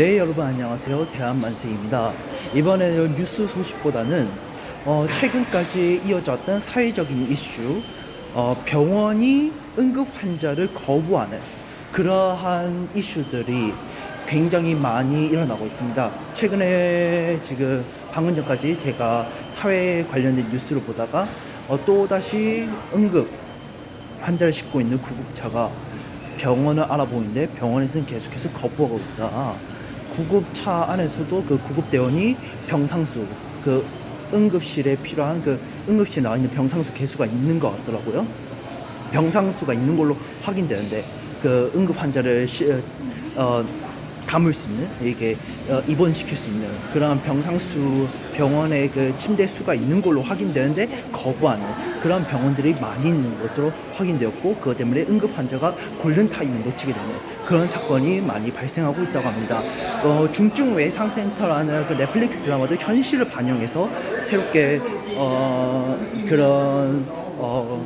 네 여러분 안녕하세요. 대한만세입니다. 이번에는 뉴스 소식보다는 어, 최근까지 이어졌던 사회적인 이슈 어, 병원이 응급 환자를 거부하는 그러한 이슈들이 굉장히 많이 일어나고 있습니다. 최근에 지금 방금 전까지 제가 사회 관련된 뉴스를 보다가 어, 또다시 응급 환자를 싣고 있는 구급차가 병원을 알아보는데 병원에서는 계속해서 거부하고 있다. 구급차 안에서도 그 구급대원이 병상수 그 응급실에 필요한 그 응급실에 나와 있는 병상수 개수가 있는 것 같더라고요. 병상수가 있는 걸로 확인되는데 그 응급 환자를 시, 어, 담을 수 있는 이게 어, 입원시킬 수 있는 그런 병상수 병원의 그 침대 수가 있는 걸로 확인되는데 거부하는 그런 병원들이 많이 있는 것으로 확인되었고 그것 때문에 응급 환자가 골든 타임을 놓치게 되는 그런 사건이 많이 발생하고 있다고 합니다. 어, 중증 외상센터라는 그 넷플릭스 드라마도 현실을 반영해서 새롭게 어, 그런 어,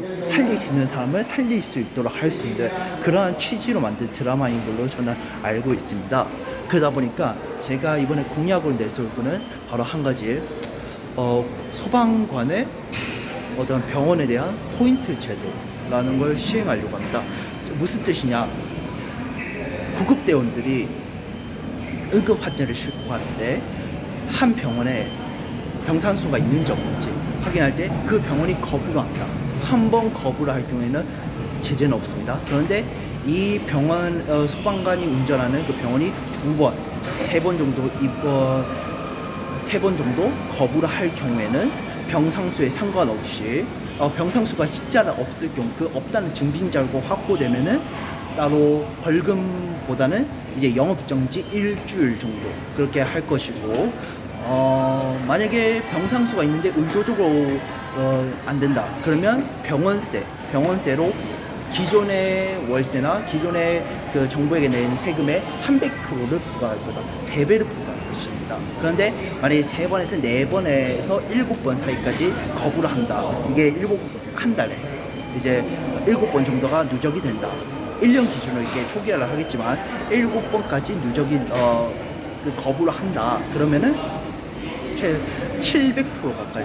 수 있는 사람을 살릴 수 있도록 할 수 있는 그러한 취지로 만든 드라마인 걸로 저는 알고 있습니다. 그러다 보니까 제가 이번에 공약으로 내세울 거는 바로 한 가지 어, 소방관의 어떤 병원에 대한 포인트 제도라는 걸 시행하려고 합니다. 무슨 뜻이냐? 구급대원들이 응급 환자를 싣고 때한 병원에 병상수가 있는지 없는지 확인할 때 그 병원이 거부를 한다. 한 번 거부를 할 경우에는 제재는 없습니다. 그런데 이 병원 어, 소방관이 운전하는 그 병원이 두 번, 세 번 정도 입원 세 번 정도 거부를 할 경우에는 병상수에 상관없이 어, 병상수가 진짜는 없을 경우 그 없다는 증빙 자료가 확보되면은 따로 벌금보다는 이제 영업정지 일주일 정도 그렇게 할 것이고 어, 만약에 병상수가 있는데 의도적으로 어, 안 된다 그러면 병원세 병원세로 기존의 월세나 기존의 그 정부에게 낸 세금의 300%를 부과할 거다. 세 배를 부과할 것입니다. 그런데 만약에 세 번에서 네 번에서 일곱 번 사이까지 거부를 한다. 이게 일곱 한 달에 이제 일곱 번 정도가 누적이 된다. 1년 기준으로 이렇게 초기화를 하겠지만 일곱 번까지 누적이 어, 그 거부를 한다. 그러면은 최700% 가까이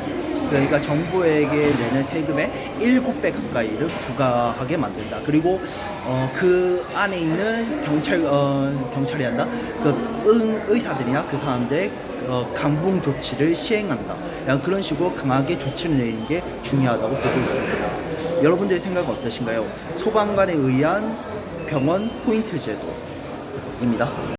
그러니까 정부에게 내는 세금의 7배 가까이를 부과하게 만든다. 그리고 어, 그 안에 있는 경찰 어, 경찰이 한다. 그 응, 의사들이나 그 사람들 어, 강봉 조치를 시행한다. 그런 식으로 강하게 조치를 내는 게 중요하다고 보고 있습니다. 여러분들의 생각은 어떠신가요? 소방관에 의한 병원 포인트 제도입니다.